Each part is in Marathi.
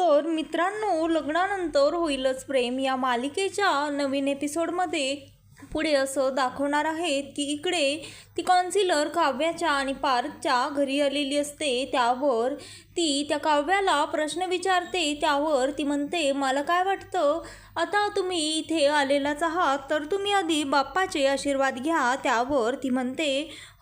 तर मित्रांनो लग्नानंतर होईलच प्रेम. या मालिकेच्या नवीन एपिसोडमध्ये पुढे असं दाखवणार आहेत की इकडे ती कॉन्सिलर काव्याच्या आणि पार्थच्या घरी आलेली असते. त्यावर ती त्या काव्याला प्रश्न विचारते त्यावर ती म्हणते मला काय वाटतं? आता तुम्ही इथे आलेलाच आहात तर तुम्ही आधी बाप्पाचे आशीर्वाद घ्या. त्यावर ती म्हणते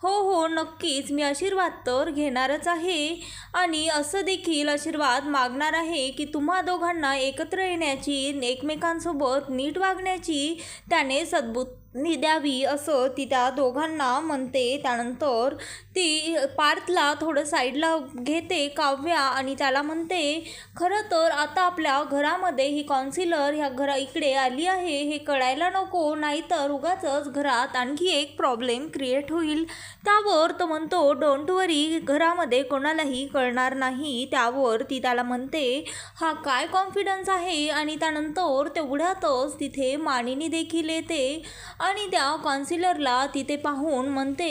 हो हो नक्कीच मी आशीर्वाद तर घेणारच आहे आणि असं देखील आशीर्वाद मागणार आहे की तुम्हा दोघांना एकत्र येण्याची एकमेकांसोबत नीट वागण्याची त्याने सद्बुत द्यावी असं ती त्या दोघांना म्हणते. त्यानंतर ती पार्थला थोडं साईडला घेते काव्या आणि त्याला म्हणते खरं तर आता आपल्या घरामध्ये ही कॉन्सिलर ह्या घरा इकडे आली आहे हे कळायला नको नाहीतर उगाचच घरात आणखी एक प्रॉब्लेम क्रिएट होईल. त्यावर तो म्हणतो डोंट वरी घरामध्ये कोणालाही कळणार नाही. त्यावर ती त्याला म्हणते हा काय कॉन्फिडन्स आहे? आणि त्यानंतर तेवढ्यातच तिथे मानिनी देखील येते. आणि त्या कॉन्सिलरला तिथे पाहून म्हणते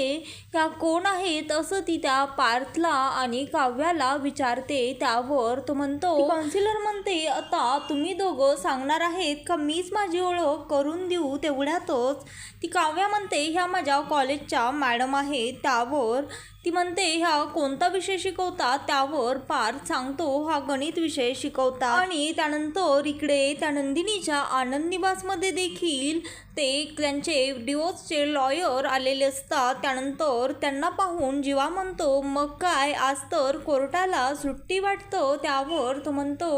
ह्या कोण आहेत? असं ती त्या पार्थला आणि काव्याला विचारते. त्यावर तो म्हणतो कॉन्सिलर म्हणते आता तुम्ही दोघं सांगणार आहेत का? मीच माझी ओळख करून देऊ तेवढ्यातच. ती काव्या म्हणते ह्या माझ्या कॉलेजच्या मॅडम आहेत. त्यावर ती म्हणते ह्या कोणता विषय शिकवतात? त्यावर पार्थ सांगतो हा गणित विषय शिकवता आणि त्यानंतर इकडे त्या नंदिनीच्या आनंद निवासमध्ये देखील ते त्यांचे डिवोर्सचे लॉयर आलेले असतात. त्यानंतर त्यांना पाहून जीवा म्हणतो मग काय? आज तर कोर्टाला सुट्टी वाटतं. त्यावर तो म्हणतो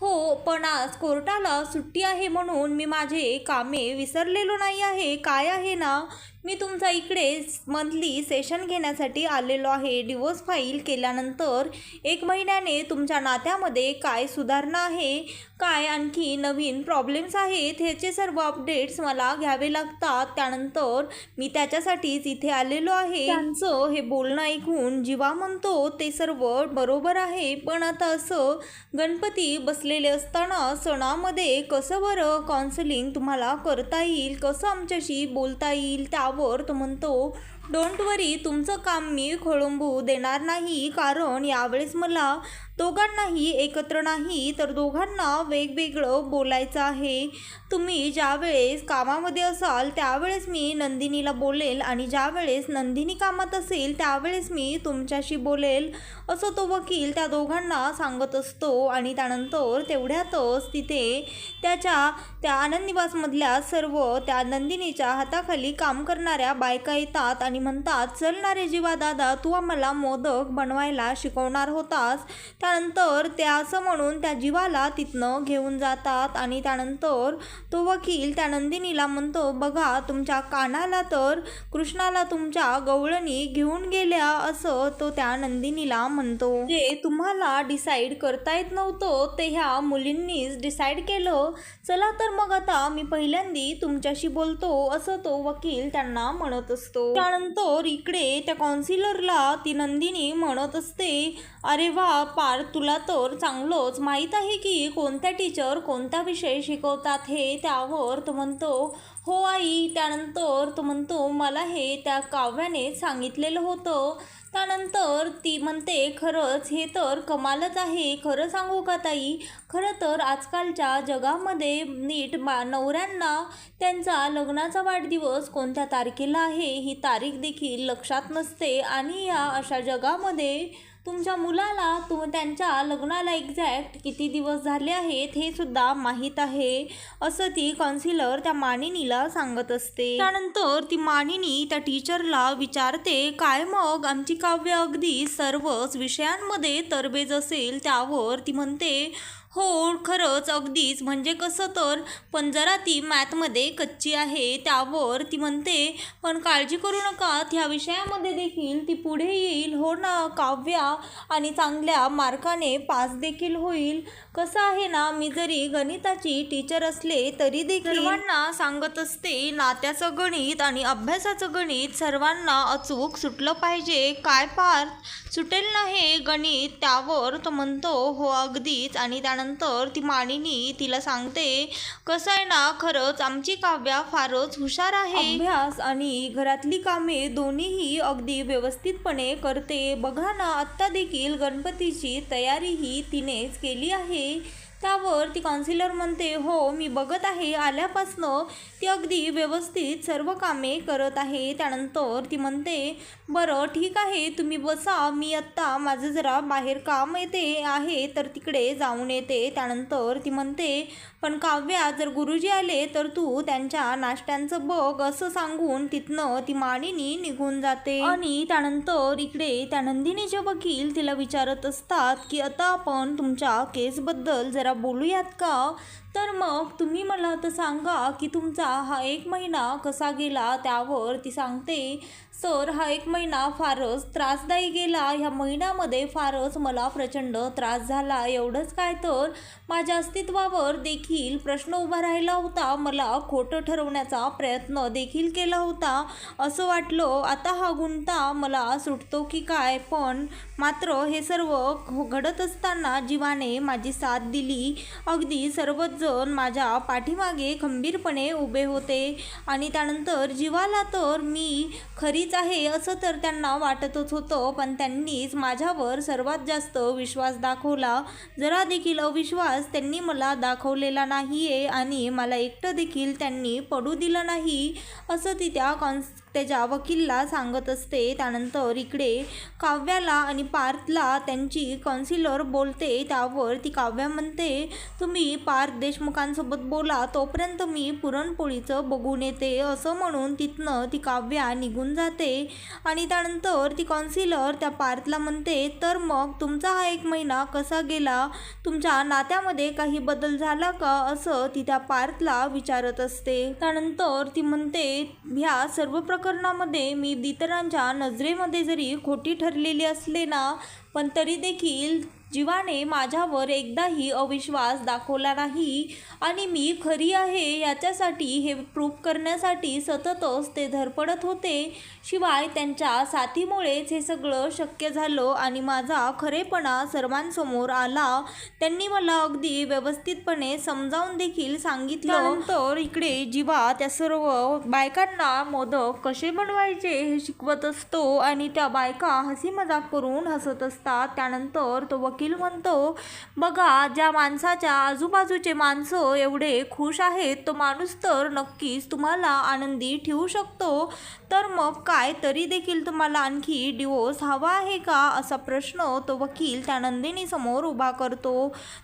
हो पण आज कोर्टाला सुट्टी आहे म्हणून मी माझे कामे विसरलेलो नाही आहे. काय आहे ना? मी तुमचा इकडे मंथली सेशन घेण्यासाठी आलेलो आहे. डिवोर्स फाईल केल्यानंतर एक महिन्याने तुमच्या नात्यामध्ये काय सुधारणा आहे? काय आणखी नवीन प्रॉब्लेम्स आहेत? ह्याचे सर्व अपडेट्स मला घ्यावे लागतात. त्यानंतर मी त्याच्यासाठीच इथे आलेलो आहे त्यांचं हे बोलणं ऐकून जीवा म्हणतो ते सर्व बरोबर आहे. पण आता असं गणपती बसलेले असताना सणामध्ये कसं बरं काउन्सिलिंग तुम्हाला करता येईल कसं आमच्याशी बोलता येईल त्यावर तो म्हणतो डोंट वरी तुमचं काम मी खोळंबू देणार नाही कारण यावेळेस मला दोघांनाही एकत्र नाही तर दोघांना वेगवेगळं बोलायचं आहे. तुम्ही ज्यावेळेस कामामध्ये असाल त्यावेळेस मी नंदिनीला बोलेल आणि ज्यावेळेस नंदिनी कामात असेल त्यावेळेस मी तुमच्याशी बोलेल असं तो वकील त्या दोघांना सांगत असतो आणि त्यानंतर तेवढ्यातच तिथे त्याच्या त्या आनंदनिवासमधल्या सर्व त्या नंदिनीच्या हाताखाली काम करणाऱ्या बायका येतात आणि म्हणतात चल ना रे जीवा दादा तू आम्हाला मोदक बनवायला शिकवणार होतास. त्यानंतर त्या असं म्हणून त्या जीवाला तिथनं घेऊन जातात आणि त्यानंतर तो वकील त्या नंदिनीला म्हणतो बघा तुमच्या कानाला तर कृष्णाला तुमच्या गवळणी घेऊन गेल्या असं तो त्या नंदिनीला म्हणतो. जे तुम्हाला डिसाईड करता येत नव्हतं ते ह्या मुलींनीच डिसाईड केलं. चला तर मग आता मी पहिल्यांदी तुमच्याशी बोलतो असं तो वकील त्यांना म्हणत असतो. त्यानंतर इकडे त्या कॉन्सिलरला ती नंदिनी म्हणत असते अरे वा पार तुला तर चांगलंच माहीत आहे की कोणत्या टीचर कोणता विषय शिकवतात हे त्यावर तो म्हणतो हो आई त्यानंतर तो म्हणतो मला हे त्या काव्याने सांगितलेलं होतं. त्यानंतर ती म्हणते खरंच हे तर कमालच आहे. खरं सांगू का ताई? खरं तर आजकालच्या जगामध्ये नीट बा नवऱ्यांना त्यांचा लग्नाचा वाढदिवस कोणत्या तारखेला आहे ही तारीख देखील लक्षात नसते. आणि या अशा जगामध्ये तुमच्या मुलाला तुम त्यांच्या लग्नाला एक्झॅक्ट किती दिवस झाले आहेत हे सुद्धा माहीत आहे असं ती कॉन्सिलर त्या मानिनीला सांगत असते. त्यानंतर ती मानिनी त्या टीचरला विचारते काय मग? आमची काव्य अगदी सर्वच विषयांमध्ये तरबेज असेल त्यावर ती म्हणते हो खरंच. अगदीच. म्हणजे कसं तर पण जरा ती मॅथमध्ये कच्ची आहे त्यावर ती म्हणते पण काळजी करू नका. ह्या विषयामध्ये देखील ती पुढे येईल. हो ना काव्या आणि चांगल्या मार्काने पास देखील होईल. कसं आहे ना मी जरी गणिताची टीचर असले तरी देखील सर्वांना सांगत असते नात्याचं गणित आणि अभ्यासाचं गणित सर्वांना अचूक सुटलं पाहिजे. काय पार सुटेल ना हे गणित त्यावर तो म्हणतो हो अगदीच. आणि त्यानंतर त्यानंतर ती मानिनी तिला सांगते कसं आहे ना खरंच आमची काव्या फारच हुशार आहे. अभ्यास आणि घरातली कामे दोन्हीही अगदी व्यवस्थितपणे करते. बघा ना आत्ता देखील गणपतीची तयारीही तिनेच केली आहे. त्यावर ती काउन्सिलर म्हणते हो मी बघत आहे. आल्यापासनं ती अगदी व्यवस्थित सर्व कामे करत आहे. त्यानंतर ती म्हणते बरं ठीक आहे. तुम्ही बसा. मी आत्ता माझं जरा बाहेर काम येते आहे तर तिकडे जाऊन येते. त्यानंतर ती म्हणते पण काव्या जर गुरुजी आले तर तू त्यांच्या नाश्त्यांचं बघ असं सांगून तिथनं ती मानिनी निघून जाते. आणि त्यानंतर इकडे त्या नंदिनीचे वकील तिला विचारत असतात की आता आपण तुमच्या केसबद्दल जरा बोलूयात का? तर मग तुम्ही मला आता सांगा की तुमचा हा एक महिना कसा गेला त्यावर ती सांगते. सर हा एक महिना फारच त्रासदायी गेला. ह्या महिन्यामध्ये फारच मला प्रचंड त्रास झाला. एवढंच काय तर माझ्या अस्तित्वावर देखील प्रश्न उभा राहिला होता. मला खोटं ठरवण्याचा प्रयत्न देखील केला होता. असं वाटलं आता हा गुंता मला सुटतो की काय? पण मात्र हे सर्व घडत असताना जीवाने माझी साथ दिली. अगदी सर्वच जण माझ्या पाठीमागे खंबीरपणे उभे होते. आणि त्यानंतर जीवाला तर मी खरीच आहे असं तर त्यांना वाटतच होतं. पण त्यांनीच माझ्यावर सर्वात जास्त विश्वास दाखवला. जरा देखील अविश्वास त्यांनी मला दाखवलेला नाही आहे आणि मला एकटं देखील त्यांनी पडू दिलं नाही असं ती त्या कॉन्स त्याच्या वकीलला सांगत असते. त्यानंतर इकडे काव्याला आणि पार्थला त्यांची कॉन्सिलर बोलते. त्यावर ती काव्या म्हणते तुम्ही पार्थ देशमुखांसोबत बोला तोपर्यंत मी पुरणपोळीचं बघून येते. असं म्हणून तिथनं ती काव्या निघून जाते. आणि त्यानंतर ती कॉन्सिलर त्या पार्थला म्हणते तर मग तुमचा हा एक महिना कसा गेला? तुमच्या नात्यामध्ये काही बदल झाला का? असं ती त्या पार्थला विचारत असते. त्यानंतर ती म्हणते ह्या सर्व प्रकार प्रकरणामध्ये मी इतरांच्या नजरेमध्ये जरी खोटी ठरलेली असले ना पण तरी देखील जीवाने माझ्यावर एकदाही अविश्वास दाखवला नाही आणि मी खरी आहे याच्यासाठी हे प्रूफ करण्यासाठी सततच ते धरपडत होते. शिवाय त्यांच्या साथीमुळेच हे सगळं शक्य झालं आणि माझा खरेपणा सर्वांसमोर आला. त्यांनी मला अगदी व्यवस्थितपणे समजावून देखील सांगितलं. तर इकडे जीवा त्या सर्व बायकांना मोदक कसे बनवायचे हे शिकवत असतो आणि त्या बायका हसी मजाक करून हसत असतात. त्यानंतर तो वकील म्हणतो बघा ज्या माणसाच्या आजूबाजूचे माणसं एवढे खुश आहेत तो माणूस तर नक्कीच तुम्हाला आनंदी ठेवू शकतो. तर मग काय तरी देखील तुम्हाला आणखी डिवोर्स हवा आहे का? असा प्रश्न तो वकील त्या नंदिनीसमोर उभा करतो.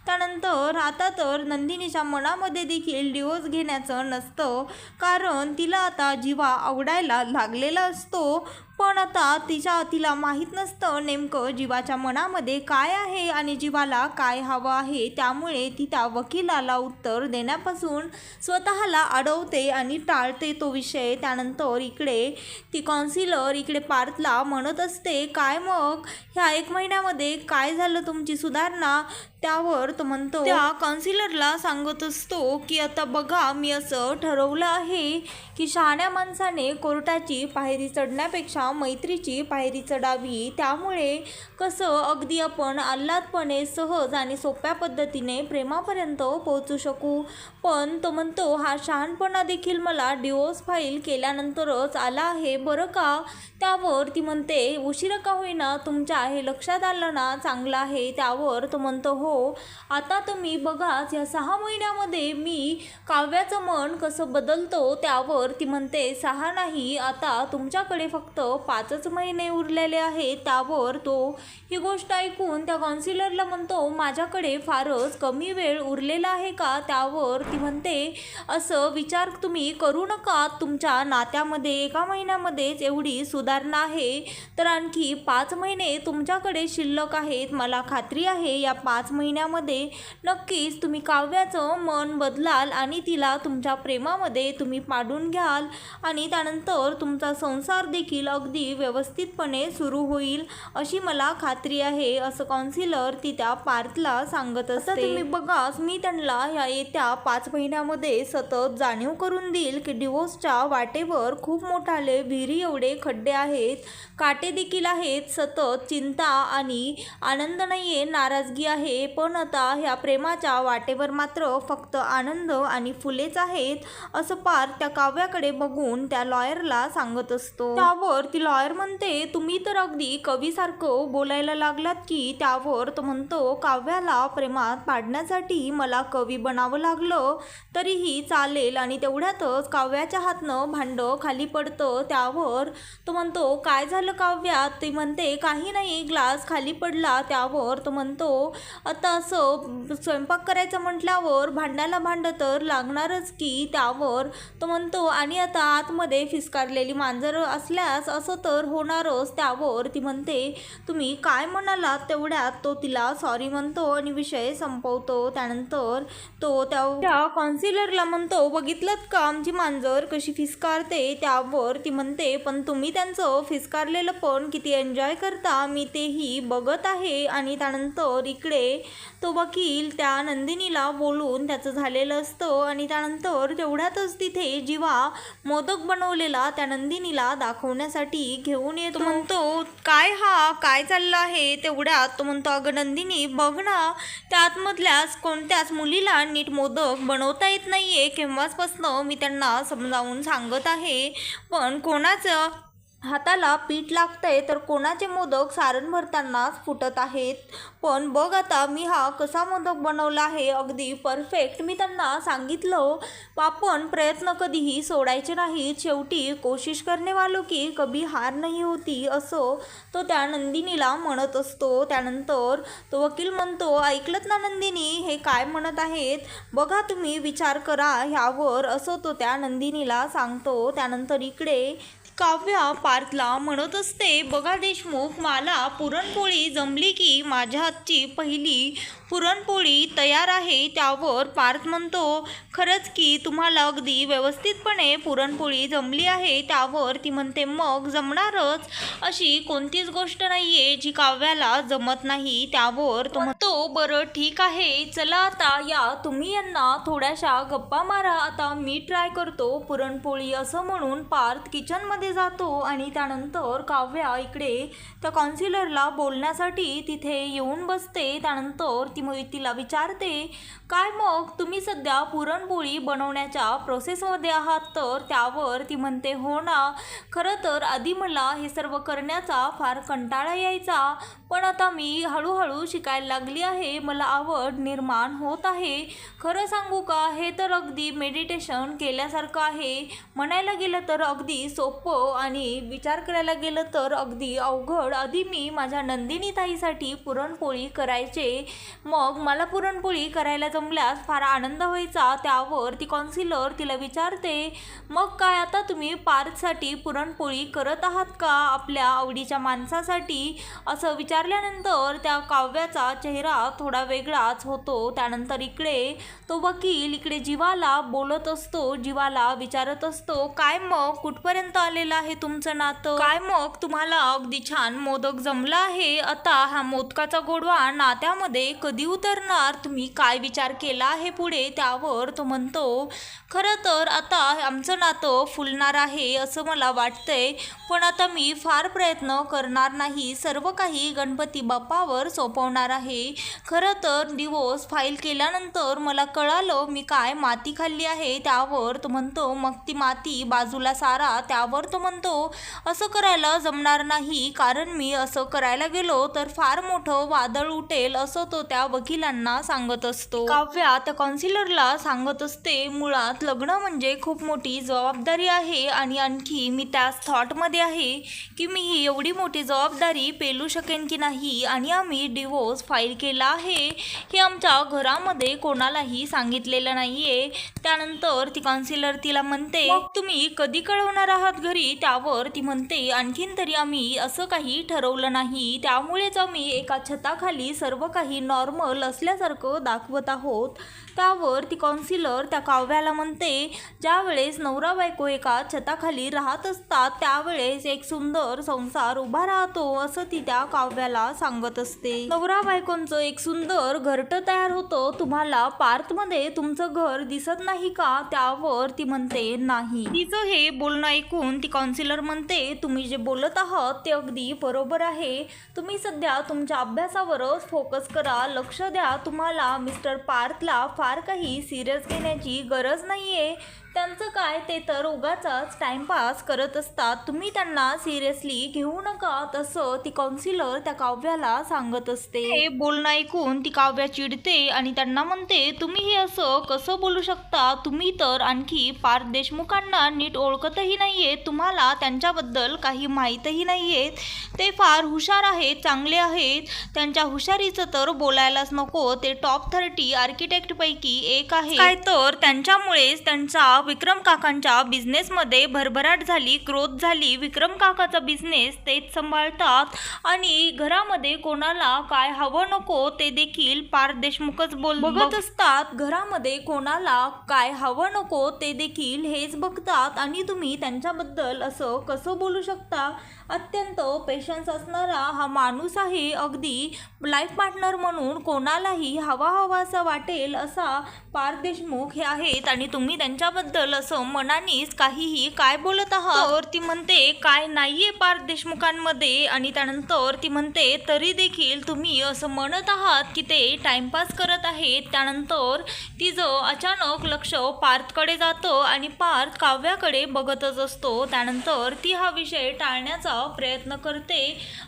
त्यानंतर आता तर नंदिनीच्या मनामध्ये देखील डिवोर्स घेण्याचं नसतं. कारण तिला आता जीवा आवडायला लागलेला असतो. पण आता तिच्या तिला माहीत नसतं नेमकं जीवाच्या मनामध्ये काय आहे आणि जीवाला काय हवं आहे. त्यामुळे ती त्या वकिलाला उत्तर देण्यापासून स्वतःला अडवते आणि टाळते तो विषय. त्यानंतर इकडे ती कॉन्सिलर इकडे पार्थला म्हणत असते काय मग? ह्या एक महिन्यामध्ये काय झालं तुमची सुधारणा? त्यावर तो म्हणतो त्या काउन्सिलरला सांगत असतो की आता बघा मी असं ठरवलं आहे की शहाण्या माणसाने कोर्टाची पायरी चढण्यापेक्षा मैत्रीची पायरी चढावी. त्यामुळे कसं अगदी आपण आल्हादपणे सहज आणि सोप्या पद्धतीने प्रेमापर्यंत पोहोचू शकू? पण तो म्हणतो हा शहाणपणा देखील मला डिवोर्स फाईल केल्यानंतरच आला आहे. बरं का? त्यावर ती म्हणते उशिरा का होईना? तुमच्या हे लक्षात आलं ना? चांगलं आहे. त्यावर तो म्हणतो हो. आता तुम्ही बघाच या सहा महिन्यामध्ये मी काव्याचं मन कसं बदलतो? त्यावर ती म्हणते सहा नाही. आता तुमच्याकडे फक्त पाचच महिने उरलेले आहेत त्यावर तो ही गोष्ट ऐकून त्या कॉन्सिलरला म्हणतो माझ्याकडे फारच कमी वेळ उरलेला आहे का? त्यावर ती म्हणते असं विचार तुम्ही करू नका. तुमच्या नात्यामध्ये एका महिन्यामध्येच एवढी सुधारणा आहे. तर आणखी पाच महिने तुमच्याकडे शिल्लक आहेत. मला खात्री आहे या पाच महिन्यामध्ये नक्कीच तुम्ही काव्याचं मन बदलाल आणि तिला तुमच्या प्रेमामध्ये तुम्ही पाडून घ्याल आणि त्यानंतर तुमचा संसार देखील अगदी अगदी व्यवस्थितपणे सुरू होईल अशी मला खात्री आहे असं काउन्सिलर ती त्या पार्थला सांगत असते. तुम्ही बघा मी त्यांना ह्या येत्या पाच महिन्यामध्ये सतत जाणीव करून देईल की डिवोर्सच्या वाटेवर खूप मोठाले विहिरी एवढे खड्डे आहेत काटे देखील आहेत सतत चिंता आणि आनंद नाहीये नाराजगी आहे पण आता ह्या प्रेमाच्या वाटेवर मात्र फक्त आनंद आणि फुलेच आहेत असं पार त्या काव्याकडे बघून त्या लॉयरला सांगत असतो. त्यावर ती लॉयर म्हणते तुम्ही तर अगदी कवीसारखं बोलायला लागलात की त्यावर तो म्हणतो काव्याला प्रेमात पाडण्यासाठी मला कवी बनावं लागलं तरीही चालेल आणि तेवढ्यातच काव्याच्या हातनं भांडं खाली पडतं. त्यावर तो म्हणतो काय झालं काव्यात ती म्हणते काही नाही ग्लास खाली पडला. त्यावर तो म्हणतो आता असं स्वयंपाक करायचं म्हटल्यावर भांड्याला भांडं तर लागणारच की. त्यावर तो म्हणतो आणि आता आतमध्ये फिसकारलेली मांजर असल्यास असं तर होणारच त्यावर ती म्हणते तुम्ही काय म्हणालात तेवढ्यात? तो तिला सॉरी म्हणतो आणि विषय संपवतो. त्यानंतर तो त्या कॉन्सिलरला म्हणतो बघितलं का आमची मांजर कशी फिसकारते? त्यावर ती म्हणते पण तुम्ही त्यांचं फिसकारलेलं पण किती एन्जॉय करता. मी तेही बघत आहे. आणि त्यानंतर इकडे तो वकील त्या नंदिनीला बोलून त्याचं झालेलं असतं आणि त्यानंतर तेवढ्यातच तिथे जिवा मोदक बनवलेला त्या नंदिनीला दाखवण्यासाठी घेऊन येतो म्हणतो काय हा? काय चाललं आहे? तेवढ्यात तो म्हणतो अगं नंदिनी बघ ना त्या आतमधल्याच कोणत्याच मुलीला नीट मोदक बनवता येत नाहीये. केव्हाचपासनं मी त्यांना समजावून सांगत आहे. पण कोणाचं हाताला पीठ लागतंय तर कोणाचे मोदक सारण भरतानाच फुटत आहेत. पण बघ आता मी हा कसा मोदक बनवला आहे अगदी परफेक्ट मी त्यांना सांगितलं आपण प्रयत्न कधीही सोडायचे नाहीत. शेवटी कोशिश करणेवालो की कभी हार नाही होती असं तो त्या नंदिनीला म्हणत असतो. त्यानंतर तो वकील म्हणतो ऐकलत ना नंदिनी हे काय म्हणत आहेत? बघा तुम्ही विचार करा ह्यावर असं तो त्या नंदिनीला सांगतो. त्यानंतर इकडे काव्या पार्थला म्हणत असते बघा देशमुख मला पुरणपोळी जमली की माझ्या हातची पहिली पुरणपोळी तयार आहे त्यावर पार्थ म्हणतो खरंच की तुम्हाला अगदी व्यवस्थितपणे पुरणपोळी जमली आहे त्यावर ती म्हणते मग जमणारच. अशी कोणतीच गोष्ट नाही आहे जी काव्याला जमत नाही. त्यावर तो म्हणतो बरं ठीक आहे. चला आता या. तुम्ही यांना थोड्याशा गप्पा मारा. आता मी ट्राय करतो पुरणपोळी असं म्हणून पार्थ किचनमध्ये जातो आणि त्यानंतर काव्या इकडे त्या कॉन्सिलरला बोलण्यासाठी तिथे येऊन बसते. त्यानंतर ती मग तिला विचारते काय मग? तुम्ही सध्या पुरणपोळी बनवण्याच्या प्रोसेसमध्ये आहात तर त्यावर ती म्हणते हो ना. खरं तर आधी मला हे सर्व करण्याचा फार कंटाळा यायचा. पण आता मी हळूहळू शिकायला लागली आहे. मला आवड निर्माण होत आहे. खरं सांगू का? हे तर अगदी मेडिटेशन केल्यासारखं आहे. म्हणायला गेलं तर अगदी सोपं आणि विचार करायला गेलं तर अगदी अवघड. आधी मी माझ्या नंदिनी ताईसाठी पुरणपोळी करायचे. मग मला पुरणपोळी करायला जमल्यास फार आनंद व्हायचा. त्यावर ती कॉन्सिलर तिला विचारते मग काय आता तुम्ही पार्थसाठी पुरणपोळी करत आहात का? आपल्या आवडीच्या माणसासाठी? असं विचार विचारल्यानंतर त्या काव्याचा चेहरा थोडा वेगळाच होतो. त्यानंतर इकडे तो वकील इकडे जीवाला बोलत असतो जीवाला विचारत असतो काय मग? कुठपर्यंत आलेलं आहे तुमचं नातं? काय मग? तुम्हाला अगदी छान मोदक जमला आहे. आता हा मोदकाचा गोडवा नात्यामध्ये कधी उतरणार? तुम्ही काय विचार केला आहे पुढे? त्यावर तो म्हणतो खरं तर आता आमचं नातं फुलणार आहे असं मला वाटतंय पण आता मी फार प्रयत्न करणार नाही. सर्व काही गणपती बाप्पावर सोपवणार आहे. खरं तर डिवोर्स फाईल केल्यानंतर मला कळालं मी काय माती खाल्ली आहे त्यावर तो म्हणतो मग ती माती बाजूला सारा त्यावर तो म्हणतो असं करायला जमणार नाही. कारण मी असं करायला गेलो तर फार मोठं वादळ उठेल असं तो त्या वकिलांना सांगत असतो. काव्या त्या कॉन्सिलरला सांगत असते मुळात लग्न म्हणजे खूप मोठी जबाबदारी आहे आणि आणखी मी त्याच थॉटमध्ये आहे की मी ही एवढी मोठी जबाबदारी पेलू शकेन की की नाही आणि आम्ही डिवोर्स फाईल केला आहे. हे आमच्या घरामध्ये कोणालाही सांगितलेलं नाही आहे त्यानंतर ती काउन्सिलर तिला म्हणते तुम्ही कधी कळवणार आहात घरी? त्यावर ती म्हणते आणखीन तरी आम्ही असं काही ठरवलं नाही. त्यामुळेच आम्ही एका छताखाली सर्व काही नॉर्मल असल्यासारखं दाखवत आहोत. त्यावर ती काउन्सिलर त्या काव्याला म्हणते ज्यावेळेस नवरा बायको एका छताखाली राहत असतात त्यावेळेस एक सुंदर संसार उभा राहतो. असं ती त्या काव्या नवऱ्याला सांगत असते. नवरा बायकोंचं एक सुंदर घरट तयार होतं. तुम्हाला पार्थमध्ये तुमचं घर दिसत नाही का? त्यावर ती म्हणते नाही. तिचं हे बोलणं ऐकून ती काउन्सिलर म्हणते तुम्ही जे बोलत आहात ते अगदी बरोबर आहे. तुम्ही सध्या तुमच्या अभ्यासावरच फोकस करा. लक्ष द्या. तुम्हाला मिस्टर पार्थला फार काही सिरियस घेण्याची गरज नाहीये. त्यांचं काय? ते तर उगाचाच टाइमपास करत असतात. तुम्ही त्यांना सिरियसली घेऊ नका तसं ती काउन्सिलर त्या काव्याला सांगत असते. हे बोलणं ऐकून ती काव्या चिडते आणि त्यांना म्हणते तुम्ही हे असं कसं बोलू शकता? तुम्ही तर आणखी पार्थ देशमुखांना नीट ओळखतही नाहीये. तुम्हाला त्यांच्याबद्दल काही माहीतही नाहीयेत ते फार हुशार आहेत चांगले आहेत. त्यांच्या हुशारीचं तर बोलायलाच नको. ते टॉप थर्टी आर्किटेक्टपैकी एक आहे. काय तर? त्यांच्यामुळेच त्यांचा विक्रम काकांच्या बिझनेसमध्ये भरभराट झाली ग्रोथ झाली. विक्रम काकाचा बिझनेस तेच सांभाळतात आणि घरामध्ये कोणाला काय हवं नको ते देखील पार्थ देशमुखच बोल बघत असतात घरामध्ये कोणाला काय हवं नको ते देखील हेच बघतात आणि तुम्ही त्यांच्याबद्दल असं कसं बोलू शकता? अत्यंत पेशन्स असणारा हा माणूस आहे. अगदी लाईफ पार्टनर म्हणून कोणालाही हवा हवासा वाटेल असा पार्थ देशमुख हे आहेत आणि तुम्ही त्यांच्याबद्दल असं मनानेच काहीही काय बोलत आहात? तर ती म्हणते काय नाहीये पार्थ देशमुखांमध्ये. आणि त्यानंतर ती म्हणते तरी देखील तुम्ही असं म्हणत आहात की ते टाइमपास करत आहेत. त्यानंतर तिचं अचानक लक्ष पार्थकडे जातं आणि पार्थ काव्याकडे बघतच असतो. त्यानंतर ती हा विषय टाळण्याचा प्रयत्न करते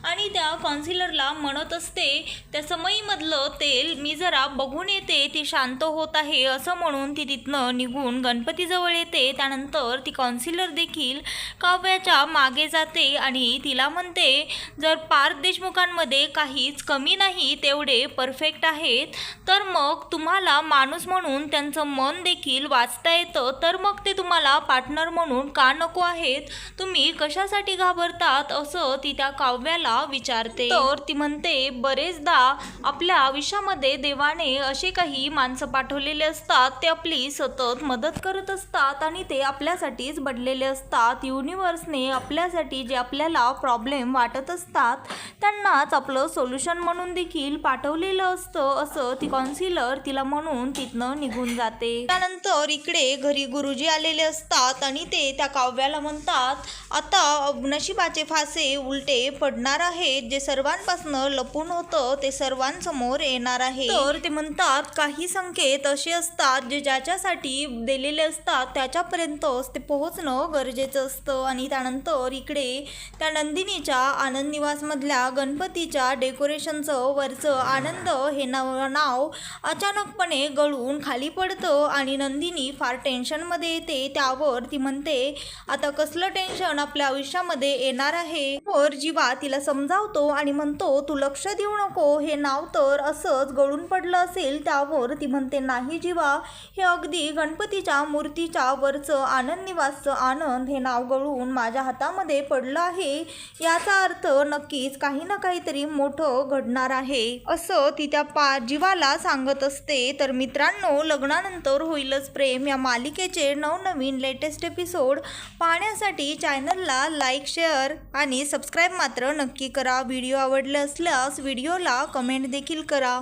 आणि त्या कॉन्सिलरला म्हणत असते त्या समईमधलं तेल मी जरा बघून येते ती शांत होत आहे. असं म्हणून ती तिथनं निघून गणपतीजवळ येते त्यानंतर ती काउन्सिलर देखील काव्याच्या मागे जाते आणि तिला म्हणते जर पार्थ देशमुखांमध्ये काहीच कमी नाही तेवढे परफेक्ट आहेत तर मग तुम्हाला माणूस म्हणून त्यांचं मन देखील वाचता येतं तर मग ते तुम्हाला पार्टनर म्हणून का नको आहेत? तुम्ही कशासाठी घाबरतात? असं ती त्या काव्याला विचारते. तर ती म्हणते बरेचदा आपल्या आयुष्यामध्ये देवाने असे काही माणसं पाठवलेले असतात ते आपली सतत मदत करत असतात. आणि ते आपल्यासाठीच बनलेले असतात. युनिवर्सने आपल्यासाठी जे आपल्याला प्रॉब्लेम वाटत असतात त्यांनाच आपलं सोल्युशन म्हणून देखील पाठवलेलं असतं असं ती कॉन्सिलर तिला म्हणून तिथनं निघून जाते. त्यानंतर इकडे घरी गुरुजी आलेले असतात आणि ते त्या काव्याला म्हणतात आता नशिबाचे फासे उलटे पडणार आहेत. जे सर्वांपासून लपून होतं ते सर्वांसमोर येणार आहे. तर ते म्हणतात काही संकेत असे असतात जे ज्याच्यासाठी दिलेले असतात त्याच्यापर्यंतच ते पोहोचणं गरजेचं असतं. आणि त्यानंतर इकडे त्या नंदिनीच्या आनंद निवासमधल्या गणपतीच्या डेकोरेशनचं वरचं आनंद हे नाव नाव अचानकपणे गळून खाली पडतं आणि नंदिनी फार टेन्शनमध्ये येते. त्यावर ती म्हणते आता कसलं टेन्शन आपल्या आयुष्यामध्ये येणार आहे? वर जीवा तिला समजावतो आणि म्हणतो तू लक्ष देऊ नको. हे नाव तर असंच गळून पडलं असेल. त्यावर ती म्हणते नाही जीवा. हे अगदी गणपतीच्या मूर्ती मूर्तीच्या वरचं आनंद निवासचं आनंद हे नाव गळून माझ्या हातामध्ये पडलं आहे. याचा अर्थ नक्कीच काही ना काहीतरी मोठं घडणार आहे. असं ती त्या पा जीवाला सांगत असते. तर मित्रांनो लग्नानंतर होईलच प्रेम. या मालिकेचे नवनवीन लेटेस्ट एपिसोड पाहण्यासाठी चॅनलला लाईक शेअर आणि सबस्क्राईब मात्र नक्की करा. व्हिडिओ आवडले असल्यास व्हिडिओला कमेंट देखील करा.